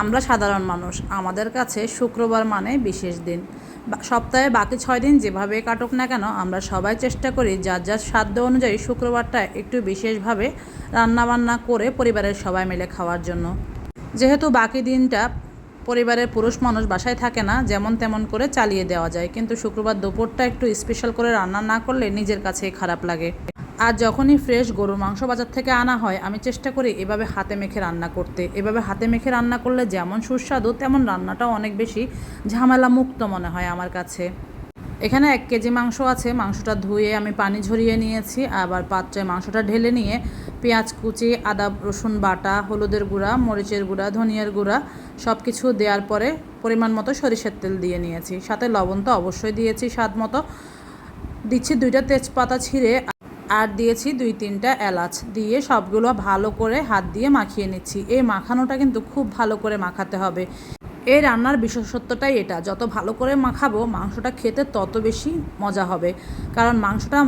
আমরা সাধারণ মানুষ। আমাদের কাছে শুক্রবার মানে বিশেষ দিন। সপ্তাহে বাকি ছয় দিন যেভাবে কাটুক না কেন, আমরা সবাই চেষ্টা করি যার যার সাধ্য অনুযায়ী শুক্রবারটা একটু বিশেষভাবে রান্নাবান্না করে পরিবারের সবাই মিলে খাওয়ার জন্য। যেহেতু বাকি দিনটা পরিবারের পুরুষ মানুষ বাসায় থাকে না, যেমন তেমন করে চালিয়ে দেওয়া যায়। কিন্তু শুক্রবার দুপুরটা একটু স্পেশাল করে রান্না না করলে নিজের কাছেই খারাপ লাগে। আর যখনই ফ্রেশ গরুর মাংস বাজার থেকে আনা হয়, আমি চেষ্টা করি এভাবে হাতে মেখে রান্না করতে। এভাবে হাতে মেখে রান্না করলে যেমন সুস্বাদু, তেমন রান্নাটাও অনেক বেশি ঝামেলা মুক্ত মনে হয় আমার কাছে। এখানে এক কেজি মাংস আছে, মাংসটা ধুয়ে আমি পানি ঝরিয়ে নিয়েছি। আবার পাত্রে মাংসটা ঢেলে নিয়ে পেঁয়াজ কুচি, আদা, রসুন বাটা, হলুদের গুঁড়া, মরিচের গুঁড়া, ধনিয়ার গুঁড়া সব কিছু দেওয়ার পরে পরিমাণ মতো সরিষার তেল দিয়ে নিয়েছি। সাথে লবণ তো অবশ্যই দিয়েছি স্বাদ মতো। দিচ্ছি দুইটা তেজপাতা ছিঁড়ে আর দিয়েছি দুই তিনটা এলাচ। দিয়ে সবগুলো ভালো করে হাত দিয়ে মাখিয়ে নিচ্ছি। এই মাখানোটা কিন্তু খুব ভালো করে মাখাতে হবে। এই রান্নার বিশেষত্বটাই এটা, যত ভালো করে মাখাবো, মাংসটা খেতে তত বেশি মজা হবে। কারণ মাংসটা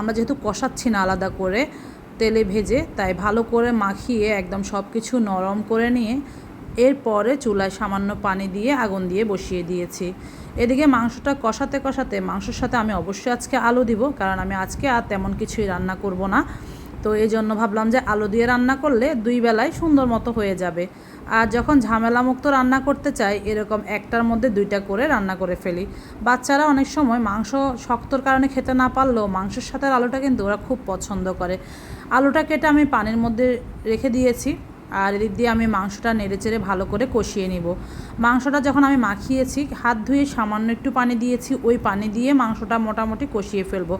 আমরা যেহেতু কষাচ্ছি না আলাদা করে, তেলে ভেজে, তাই ভালো করে মাখিয়ে একদম সব কিছু নরম করে নিয়ে এরপরে চুলায় সামান্য পানি দিয়ে আগুন দিয়ে বসিয়ে দিয়েছি। এদিকে মাংসটা কষাতে কষাতে, মাংসের সাথে আমি অবশ্যই আজকে আলু দিব, কারণ আমি আজকে আর তেমন কিছুই রান্না করব না। তো এই জন্য ভাবলাম যে আলু দিয়ে রান্না করলে দুই বেলায় সুন্দর মতো হয়ে যাবে। আর যখন ঝামেলা মুক্ত রান্না করতে চাই, এরকম একটার মধ্যে দুইটা করে রান্না করে ফেলি। বাচ্চারা অনেক সময় মাংস শক্তর কারণে খেতে না পারলেও মাংসের সাথে আলুটা কিন্তু ওরা খুব পছন্দ করে। আলুটা কেটে আমি পানির মধ্যে রেখে দিয়েছি। আর এদিক দিয়ে আমি মাংসটা নেড়েচেড়ে ভালো করে কষিয়ে নিব। মাংসটা যখন আমি মাখিয়েছি, হাত ধুয়ে সামান্য একটু পানি দিয়েছি, ওই পানি দিয়ে মাংসটা মোটামুটি কষিয়ে ফেলব।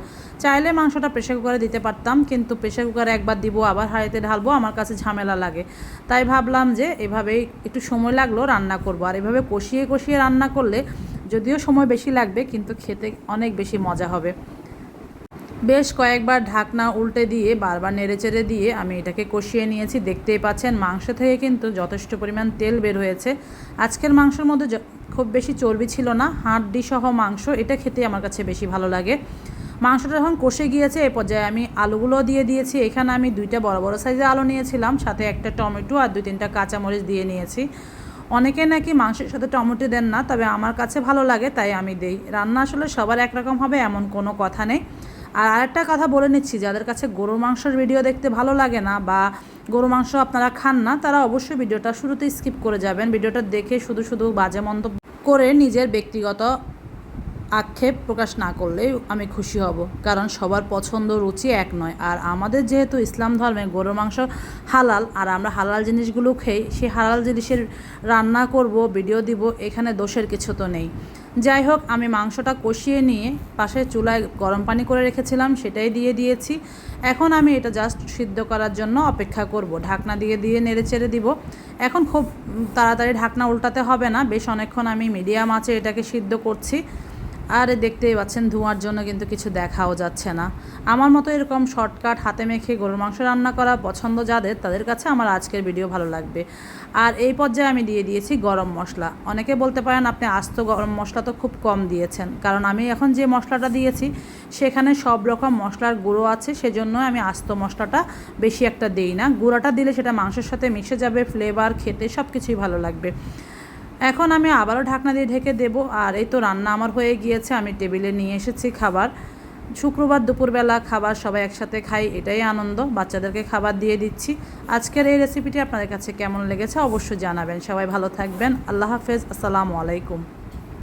চাইলে মাংসটা প্রেশার কুকারে দিতে পারতাম, কিন্তু প্রেশার কুকারে একবার দিব, আবার হাড়িতে ঢালবো, আমার কাছে ঝামেলা লাগে। তাই ভাবলাম যে এভাবেই একটু সময় লাগল রান্না করব। আর এভাবে কষিয়ে কষিয়ে রান্না করলে যদিও সময় বেশি লাগবে, কিন্তু খেতে অনেক বেশি মজা হবে। বেশ কয়েকবার ঢাকনা উল্টে দিয়ে, বারবার নেড়েচেড়ে দিয়ে আমি এটাকে কষিয়ে নিয়েছি। দেখতেই পাচ্ছেন, মাংস থেকে কিন্তু যথেষ্ট পরিমাণ তেল বের হয়েছে। আজকের মাংসের মধ্যে খুব বেশি চর্বি ছিল না, হাড্ডি সহ মাংস, এটা খেতে আমার কাছে বেশি ভালো লাগে। মাংসটা যখন কষে গিয়েছে এই পর্যায়ে আমি আলুগুলো দিয়ে দিয়েছি। এখানে আমি দুইটা বড় বড় সাইজের আলু নিয়েছিলাম, সাথে একটা টমেটো আর দুই তিনটা কাঁচামরিচ দিয়ে নিয়েছি। অনেকে নাকি মাংসের সাথে টমেটো দেন না, তবে আমার কাছে ভালো লাগে, তাই আমি দেই। রান্না আসলে সবার একরকম হবে, এমন কোনো কথা নেই। আর আরেকটা কথা বলে নিচ্ছি, যাদের কাছে গরুর মাংসের ভিডিও দেখতে ভালো লাগে না বা গরু মাংস আপনারা খান না, তারা অবশ্যই ভিডিওটা শুরুতে স্কিপ করে যাবেন। ভিডিওটা দেখে শুধু শুধু বাজে মন্তব্য করে নিজের ব্যক্তিগত আক্ষেপ প্রকাশ না করলেই আমি খুশি হব, কারণ সবার পছন্দ রুচি এক নয়। আর আমাদের যেহেতু ইসলাম ধর্মে গরুর মাংস হালাল, আর আমরা হালাল জিনিসগুলো খেই সেই হালাল জিনিসের রান্না করব, ভিডিও দিব, এখানে দোষের কিছু তো নেই। যাই হোক, আমি মাংসটা কষিয়ে নিয়ে পাশে চুলায় গরম পানি করে রেখেছিলাম, সেটাই দিয়ে দিয়েছি। এখন আমি এটা জাস্ট সিদ্ধ করার জন্য অপেক্ষা করব। ঢাকনা দিয়ে দিয়ে নেড়ে চেড়ে দিব। এখন খুব তাড়াতাড়ি ঢাকনা উল্টাতে হবে না, বেশ অনেকক্ষণ আমি মিডিয়াম আঁচে এটাকে সিদ্ধ করছি। আর দেখতেই পাচ্ছেন, ধোঁয়ার জন্য কিন্তু কিছু দেখাও যাচ্ছে না। আমার মতো এরকম শর্টকাট হাতে মেখে গরুর মাংস রান্না করা পছন্দ যাদের, তাদের কাছে আমার আজকের ভিডিও ভালো লাগবে। আর এই পর্যায়ে আমি দিয়ে দিয়েছি গরম মশলা। অনেকে বলতে পারেন, আপনি আস্ত গরম মশলা তো খুব কম দিয়েছেন। কারণ আমি এখন যে মশলাটা দিয়েছি, সেখানে সব রকম মশলার গুঁড়ো আছে, সেজন্য আমি আস্ত মশলাটা বেশি একটা দিই না। গুঁড়োটা দিলে সেটা মাংসের সাথে মিশে যাবে ফ্লেভার খেতে সব কিছুই ভালো লাগবে। এখন আমি আবারও ঢাকনা দিয়ে ঢেকে দেবো। আর এই তো রান্না আমার হয়ে গিয়েছে। আমি টেবিলে নিয়ে এসেছি খাবার। শুক্রবার দুপুরবেলা খাবার সবাই একসাথে খাই, এটাই আনন্দ। বাচ্চাদেরকে খাবার দিয়ে দিচ্ছি। আজকের এই রেসিপিটি আপনাদের কাছে কেমন লেগেছে অবশ্যই জানাবেন। সবাই ভালো থাকবেন। আল্লাহ হাফেজ। আসসালামু আলাইকুম।